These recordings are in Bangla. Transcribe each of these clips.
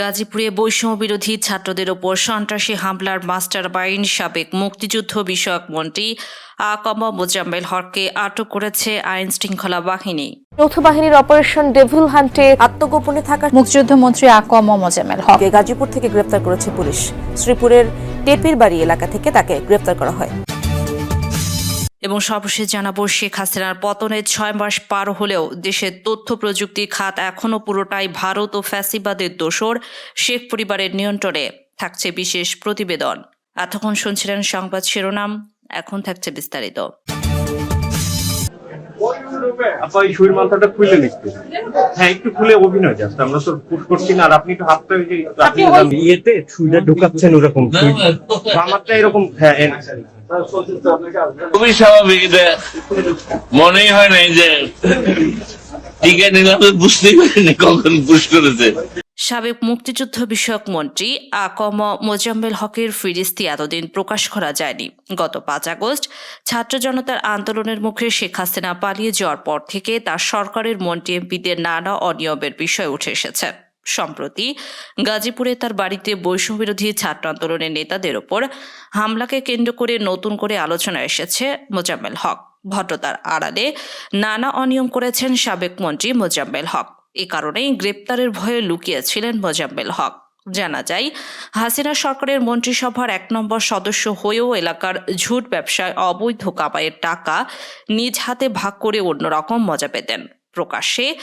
গাজীপুরে বৈষম্য বিরোধী ছাত্রদের ওপর সন্ত্রাসী হামলার মাস্টার বাইন সাবেক মুক্তিযুদ্ধ বিষয়ক মন্ত্রী আকমা মোজাম্মেল হককে আটক করেছে আইন শৃঙ্খলা বাহিনী। যৌথ বাহিনীর অপারেশন ডেভিল হান্টে আত্মগোপনে থাকা মুক্তিযুদ্ধ মন্ত্রী আকম মোজাম্মেল হক। কে গাজীপুর থেকে গ্রেপ্তার করেছে পুলিশ। শ্রীপুরের টেপির বাড়ি এলাকা থেকে তাকে গ্রেপ্তার করা হয়। এবং সর্বশেষ জানাব, শেখ হাসিনার পতনের ছয় মাস পার হলেও দেশের তথ্য, প্রযুক্তি, খাত এখনও পুরোটাই ভারত ও ফ্যাসিবাদের দোসর শেখ পরিবারের নিয়ন্ত্রণে থাকছে বিশেষ প্রতিবেদন। এতক্ষণ শুনছিলেন সংবাদ শিরোনাম, এখন থাকছে বিস্তারিত। আপা এই শরীর মাথাটা খুলে একটু হ্যাঁ একটু খুলে অভিনয় জাস্ট আমরা তো পুশ করছি না আর আপনি একটু হাতটা ওই যে আপনি ইয়েতে ছুইটা ঢুকাচ্ছেন ওরকম আমারটা এরকম হ্যাঁ খুবই স্বাভাবিক এটা মনেই হয় নাই যে টিকা নিলাম বুঝতেই পারিনি কখন পুশ করেছে। সাবেক মুক্তিযুদ্ধ বিষয়ক মন্ত্রী আকম মোজাম্মেল হকের ফিরিস্তি এতদিন প্রকাশ করা যায়নি। গত পাঁচ আগস্ট ছাত্র জনতার আন্দোলনের মুখে শেখ হাসিনা পালিয়ে যাওয়ার পর থেকে তার সরকারের মন্ত্রী এমপিদের নানা অনিয়মের বিষয় উঠে এসেছে। সম্প্রতি গাজীপুরে তার বাড়িতে বৈষম্যবিরোধী ছাত্র আন্দোলনের নেতাদের ওপর হামলাকে কেন্দ্র করে নতুন করে আলোচনা এসেছে মোজাম্মেল হক। ভদ্রতার আড়ালে নানা অনিয়ম করেছেন সাবেক মন্ত্রী মোজাম্মেল হক। এ কারণেই গ্রেপ্তারের ভয়ে লুকিয়েছিলেন মোজাম্মেল হক। জানা যায়, হাসিনা সরকারের মন্ত্রিসভার এক নম্বর সদস্য হয়েও এলাকার ঝুট ব্যবসায় অবৈধ কামাইয়ের টাকা নিজ হাতে ভাগ করে অন্যরকম মজা পেতেন। প্রকাশ্যে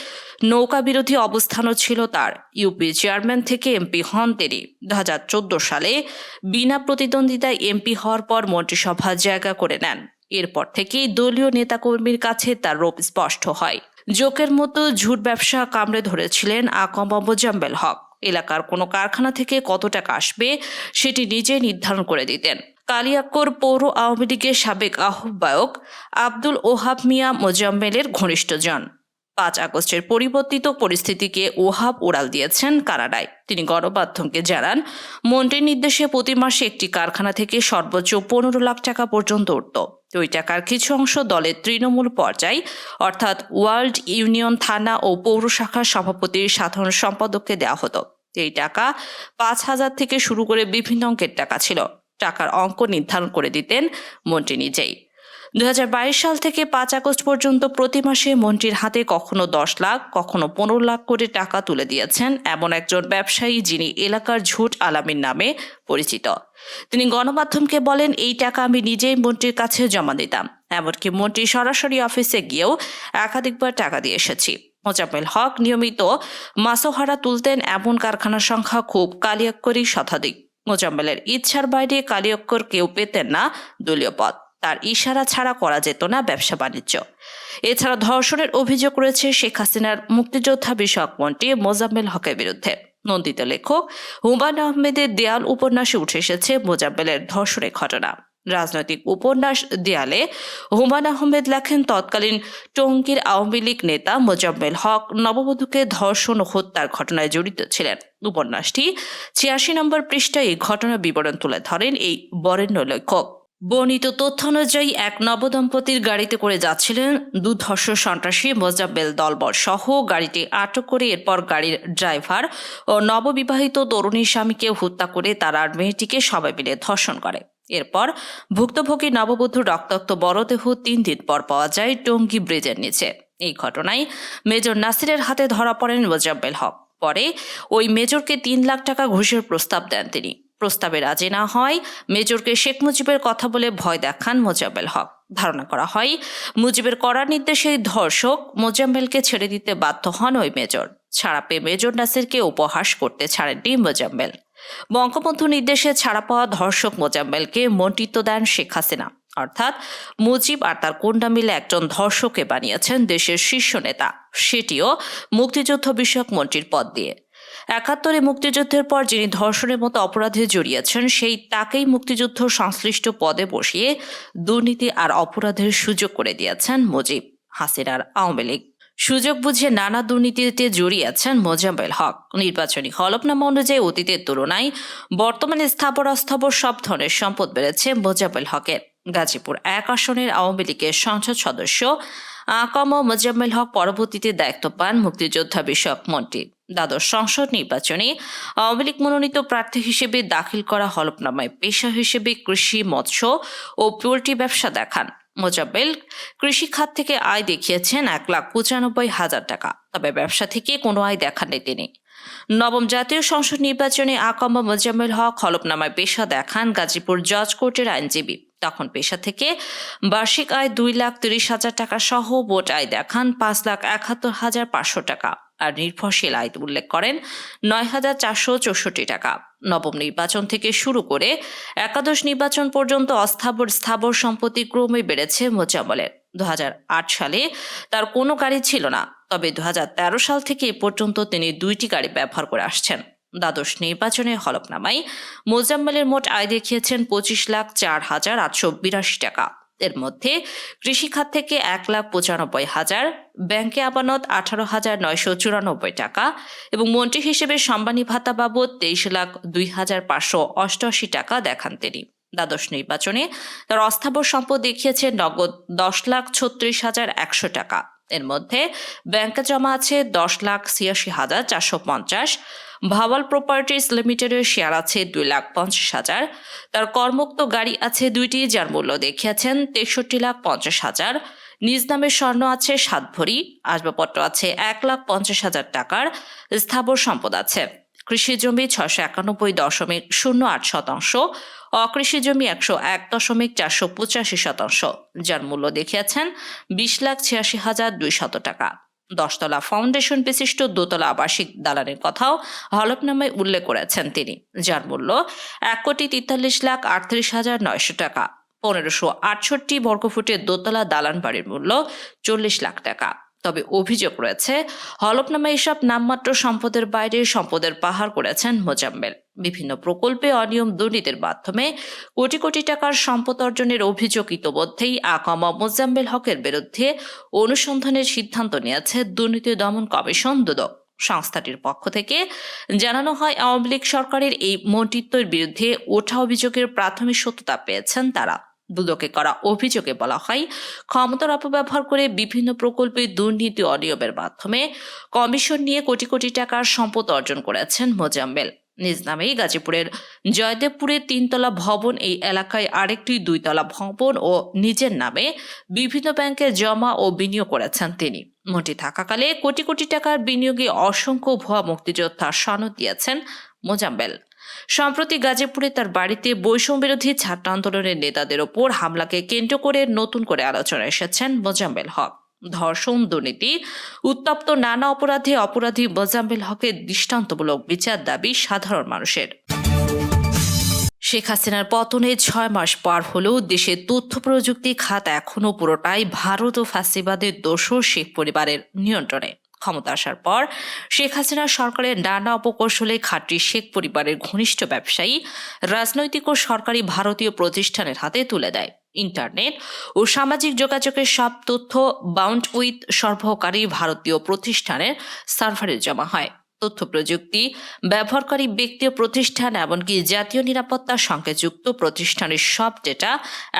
নৌকা বিরোধী অবস্থানও ছিল তার। ইউপি চেয়ারম্যান থেকে এমপি হন তিনি। দু হাজার চোদ্দ সালে বিনা প্রতিদ্বন্দ্বিতায় এমপি হওয়ার পর মন্ত্রিসভা জায়গা করে নেন। এরপর থেকেই দলীয় নেতাকর্মীর কাছে তার রূপ স্পষ্ট হয়। জোকের মতো ঝুট ব্যবসা কামড়ে ধরেছিলেন আকম মোজাম্মেল হক। এলাকার কোনো কারখানা থেকে কত টাকা আসবে সেটি নিজে নির্ধারণ করে দিতেন। কালিয়াক্কর পৌর আওয়ামী লীগের সাবেক আহ্বায়ক আব্দুল ওহাব মিয়া মোজাম্মেলের ঘনিষ্ঠজন পাঁচ আগস্টের পরিবর্তিত পরিস্থিতিকে ওহাব উড়াল দিয়েছেন কানাডায়। তিনি গণমাধ্যমকে জানান, মন্ত্রীর নির্দেশে প্রতি মাসে একটি কারখানা থেকে সর্বোচ্চ পনেরো লাখ টাকা পর্যন্ত উঠত। ওই টাকার কিছু অংশ দলের তৃণমূল পর্যায়, অর্থাৎ ওয়ার্ল্ড ইউনিয়ন থানা ও পৌর শাখার সভাপতির সাধারণ সম্পাদককে দেওয়া হতো। এই টাকা পাঁচ হাজার থেকে শুরু করে বিভিন্ন অঙ্কের টাকা ছিল। টাকার অঙ্ক নির্ধারণ করে দিতেন মন্ত্রী নিজেই। দুই হাজার বাইশ সাল থেকে পাঁচ আগস্ট পর্যন্ত প্রতি মাসে মন্ত্রীর হাতে কখনো দশ লাখ, কখনো পনেরো লাখ করে টাকা তুলে দিয়েছেন এমন একজন ব্যবসায়ী যিনি এলাকার ঝুট আলামিন নামে পরিচিত। তিনি গণমাধ্যমকে বলেন, এই টাকা আমি নিজেই মন্ত্রীর কাছে জমা দিতাম। এমনকি মন্ত্রী সরাসরি অফিসে গিয়েও একাধিকবার টাকা দিয়ে এসেছি। মোজাম্মেল হক নিয়মিত মাসোহারা তুলতেন এমন কারখানার সংখ্যা খুব কালিয়াক্করই শতাধিক। মোজাম্মেলের ইচ্ছার বাইরে কালিয়াক্কর কেউ পেতেন না দলীয় পদ। তার ইশারা ছাড়া করা যেত না ব্যবসা বাণিজ্য। এছাড়া ধর্ষণের অভিযোগ রয়েছে শেখ হাসিনার মুক্তিযোদ্ধা বিষয়ক মন্ত্রী মোজাম্মেল হকের বিরুদ্ধে। নন্দিত লেখক, হুমায়ুন আহমেদের দেয়াল উপন্যাসে উঠে এসেছে মোজাম্মেলের ধর্ষণের ঘটনা। রাজনৈতিক উপন্যাস দেয়ালে হুমায়ুন আহমেদ লেখেন, তৎকালীন টঙ্গীর আওয়ামী লীগ নেতা মোজাম্মেল হক নববধূকে ধর্ষণ ও হত্যার ঘটনায় জড়িত ছিলেন। উপন্যাসটি ছিয়াশি নম্বর পৃষ্ঠায় এই ঘটনার বিবরণ তুলে ধরেন এই বরেণ্য লেখক। বর্ণিত তথ্য অনুযায়ী, এক নবদম্পতির গাড়িতে করে যাচ্ছিলেন দুধর্ষ সন্ত্রাসী মোজাব্বেল দলবর সহ গাড়িটি আটক করে এরপর গাড়ির ড্রাইভার ও নববিবাহিত তরুণীর স্বামীকে হত্যা করে তার আর মেয়েটিকে সবাই মিলে ধর্ষণ করে। এরপর ভুক্তভোগী নববধূ রক্তাক্ত মরদেহ তিন দিন পর পাওয়া যায় টঙ্গী ব্রিজের নিচে। এই ঘটনায় মেজর নাসিরের হাতে ধরা পড়েন মোজাব্বেল হক। পরে ওই মেজরকে তিন লাখ টাকা ঘুষের প্রস্তাব দেন তিনি। প্রস্তাবে রাজি না হয়। মেজরকে শেখ মুজিবের কথা বলে ভয় দেখান মোজাম্মেল হক। ধারণা করা হয়, মুজিবের করার নির্দেশে ধর্ষক মোজাম্মেলকে ছেড়ে দিতে বাধ্য হন ওই মেজর। ছাড়া পেয়ে মেজর নাসিরকে উপহাস করতে ছাড়েননি মোজাম্মেল। বঙ্গবন্ধু নির্দেশে ছাড়া পাওয়া ধর্ষক মোজাম্মেলকে মন্ত্রিত্ব দেন শেখ হাসিনা। অর্থাৎ মুজিব আর তার কোন্ডা মিলে একজন ধর্ষককে বানিয়েছেন দেশের শীর্ষ নেতা। সেটিও মুক্তিযুদ্ধ বিষয়ক মন্ত্রীর পদ দিয়ে। একাত্তরে মুক্তিযুদ্ধের পর যিনি ধর্ষণের মতো অপরাধে জড়িয়েছেন, সেই তাকেই মুক্তিযুদ্ধ সংশ্লিষ্ট পদে বসিয়ে দুর্নীতি আর অপরাধের সুযোগ করে দিয়েছেন মুজিব হাসিনার আওয়ামী লীগ। সুযোগ বুঝে নানা দুর্নীতিতে জড়িয়েছেন মোজাম্মেল হক। নির্বাচনী হলফনামা অনুযায়ী অতীতের তুলনায় বর্তমানে স্থাবর অস্থাবর সব ধরনের সম্পদ বেড়েছে মোজাম্মেল হকের। গাজীপুর এক আসনের আওয়ামী লীগের সংসদ সদস্য আকম মোজাম্মেল হক পরবর্তীতে দায়িত্ব পান মুক্তিযোদ্ধা বিষয়ক মন্ত্রী দ্বাদশ সংসদ নির্বাচনে আওয়ামী লীগ মনোনীত প্রার্থী হিসেবে দাখিল করা হলফনামায় পেশা হিসেবে কৃষি, মৎস্য ও পোল্ট্রি ব্যবসা দেখান। মোজাব্বেল কৃষি খাত থেকে আয় দেখিয়েছেন এক লাখ পঁচানব্বই হাজার টাকা, তবে ব্যবসা থেকে কোনো আয় দেখাননি তিনি। নবম জাতীয় সংসদ নির্বাচনে আকম মোজাম্মেল হক হলফনামায় পেশা দেখান গাজীপুর জজ কোর্টের আইনজীবী। তখন পেশা থেকে বার্ষিক আয় দুই লাখ তিরিশ হাজার টাকা সহ মোট আয় দেখান পাঁচ লাখ একাত্তর হাজার পাঁচশো টাকা। আর নির্ভরশীল আয় উল্লেখ করেন নয় হাজার চারশো চৌষট্টি টাকা। নবম নির্বাচন থেকে শুরু করে একাদশ নির্বাচন পর্যন্ত অস্থাবর স্থাবর সম্পত্তি ক্রমে বেড়েছে মোজাম্মলের দু হাজার আট সালে তার কোনো গাড়ি ছিল না, তবে দু হাজার তেরো সাল থেকে এ পর্যন্ত তিনি দুইটি গাড়ি ব্যবহার করে আসছেন। দ্বাদশ নির্বাচনের হলফনামায় মোজাম্মেলের মোট আয় দেখিয়েছেন পঁচিশ লাখ চার হাজার আটশো বিরাশি টাকা। এর মধ্যে কৃষিখাত থেকে এক লাখ পঁচানব্বই হাজার, ব্যাংকে আমানত আঠারো হাজার নয়শো চুরানব্বই টাকা এবং মন্ত্রী হিসেবে সম্মানী ভাতা বাবদ তেইশ লাখ দুই হাজার পাঁচশো অষ্টআশি টাকা দেখান তিনি। দ্বাদশ নির্বাচনে তার অস্থাবর সম্পদ দেখিয়েছে নগদ দশ লাখ ছত্রিশ হাজার একশো টাকা। এর মধ্যে ব্যাংকে জমা আছে দশ লাখ ছিয়াশি হাজার চারশো পঞ্চাশ ভাওয়াল প্রপার্টিজ লিমিটেডের শেয়ার আছে দুই লাখ পঞ্চাশ হাজার। তার করমুক্ত গাড়ি আছে দুইটি, যার মূল্য দেখিয়েছেন তেষট্টি লাখ পঞ্চাশ হাজার। নিজ নামে স্বর্ণ আছে সাত ভরি, আসবাবপত্র আছে এক লাখ পঞ্চাশ হাজার টাকার স্থাবর সম্পদ আছে। কৃষি জমি ছশো একানব্বই দশমিক শূন্য আট শতাংশ, অকৃষি জমি একশো এক দশমিক চারশো পঁচাশি শতাংশ, যার মূল্য দেখিয়েছেন বিশ লাখ ছিয়াশি হাজার দুই শত টাকা। দশতলা ফাউন্ডেশন বিশিষ্ট দোতলা আবাসিক দালানের কথাও হলফনামায় উল্লেখ করেছেন তিনি, যার মূল্য এক কোটি তেতাল্লিশ লাখ আটত্রিশ হাজার নয়শো টাকা। পনেরোশো আটষট্টি বর্গফুটের দোতলা দালান বাড়ির মূল্য চল্লিশ লাখ টাকা। তবে অভিযোগ রয়েছে হলফনামা এসব নামমাত্র সম্পদের বাইরে সম্পদের পাহাড় করেছেন মোজাম্মেল। বিভিন্ন প্রকল্পে অনিয়ম দুর্নীতির মাধ্যমে কোটি কোটি টাকার সম্পদ অর্জনের অভিযোগ ইতোমধ্যেই আকমা মোজাম্মেল হকের বিরুদ্ধে অনুসন্ধানের সিদ্ধান্ত নিয়েছে দুর্নীতি দমন কমিশন দুদক। সংস্থাটির পক্ষ থেকে জানানো হয়, আওয়ামী লীগ সরকারের এই মন্ত্রিত্বের বিরুদ্ধে ওঠা অভিযোগের প্রাথমিক সত্যতা পেয়েছেন তারা। দুদকে করা অভিযোগে বলা হয়, ক্ষমতার অপব্যবহার করে বিভিন্ন প্রকল্পে দুর্নীতি অনিয়মের মাধ্যমে কমিশন নিয়ে কোটি কোটি টাকার সম্পদ অর্জন করেছেন মোজাম্মেল। নিজ নামেই গাজীপুরের জয়দেবপুরের তিনতলা ভবন, এই এলাকায় আরেকটি দুইতলা ভবন ও নিজের নামে বিভিন্ন ব্যাংকে জমা ও বিনিয়োগ করেছেন তিনি। মন্ত্রী থাকাকালে কোটি কোটি টাকার বিনিয়োগে অসংখ্য ভুয়া মুক্তিযোদ্ধা সনদ দিয়েছেন মোজাম্বেল সম্প্রতি গাজীপুরে তার বাড়িতে বৈষম্য বিরোধী ছাত্র আন্দোলনের নেতাদের ওপর হামলাকে কেন্দ্র করে নতুন করে আলোচনা এসেছেন মোজাম্মেল হক। ধর্ষণ দুর্নীতি, উত্তপ্ত নানা অপরাধে অপরাধী মোজাম্মেল হকের দৃষ্টান্তমূলক বিচার দাবি সাধারণ মানুষের। শেখ হাসিনার পতনে ছয় মাস পার হলেও দেশের তথ্য প্রযুক্তি খাত এখনও পুরোটাই ভারত ও ফাঁসিবাদের দোষর শেখ পরিবারের নিয়ন্ত্রণে। ক্ষমতা আসার পর শেখ হাসিনা সরকারের নানা অপকৌশলে খাঁটি শেখ পরিবারের ঘনিষ্ঠ ব্যবসায়ী, রাজনৈতিক ও সরকারি ভারতীয় প্রতিষ্ঠানের হাতে তুলে দেয়। ইন্টারনেট ও সামাজিক যোগাযোগের সব তথ্য বাউন্ড উইথ সরবরাহকারী ভারতীয় প্রতিষ্ঠানের সার্ভারে জমা হয়। তথ্য প্রযুক্তি, ব্যবহারকারী ব্যক্তি ও প্রতিষ্ঠান এমনকি জাতীয় নিরাপত্তার সঙ্গে যুক্ত প্রতিষ্ঠানের সব ডেটা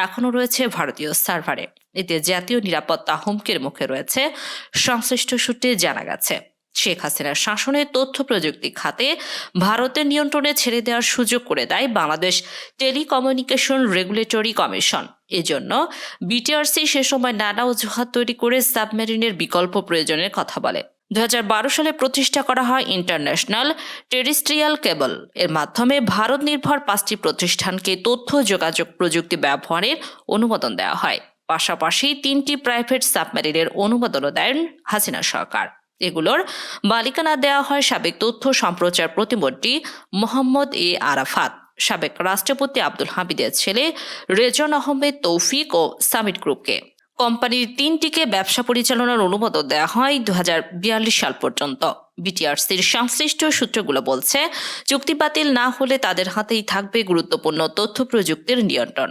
এখনও রয়েছে ভারতীয় সার্ভারে। এতে জাতীয় নিরাপত্তা হুমকির মুখে রয়েছে, সংশ্লিষ্ট সূত্রে জানা গেছে। শেখ হাসিনার শাসনে তথ্য প্রযুক্তি খাতে ভারতের নিয়ন্ত্রণে ছেড়ে দেওয়ার সুযোগ করে দেয় বাংলাদেশ টেলিকমিউনিকেশন রেগুলেটরি কমিশন। এজন্য বিটিআরসি সে সময় নানা অজুহাত তৈরি করে সাবমেরিনের বিকল্প প্রয়োজনের কথা বলে। দু হাজার বারো সালে প্রতিষ্ঠা করা হয় ইন্টারন্যাশনাল টেরিস্ট্রিয়াল কেবল। এর মাধ্যমে ভারত নির্ভর পাঁচটি প্রতিষ্ঠানকে তথ্য, যোগাযোগ প্রযুক্তি ব্যবহারের অনুমোদন দেওয়া হয়। পাশাপাশি তিনটি প্রাইভেট সাবমেরিনের অনুমোদনও দেন হাসিনা সরকার। এগুলোর মালিকানা দেওয়া হয় সাবেক তথ্য সম্প্রচার প্রতিমন্ত্রী মোহাম্মদ এ আরাফাত। সাবেক রাষ্ট্রপতি আব্দুল হামিদের ছেলে রেজন আহমেদ তৌফিক ও সামিট গ্রুপকে। কোম্পানির তিনটিকে ব্যবসা পরিচালনার অনুমোদন দেওয়া হয় দু হাজার বিয়াল্লিশ সাল পর্যন্ত। বিটিআরসির সংশ্লিষ্ট সূত্রগুলো বলছে, চুক্তি বাতিল না হলে তাদের হাতেই থাকবে গুরুত্বপূর্ণ তথ্য প্রযুক্তির নিয়ন্ত্রণ।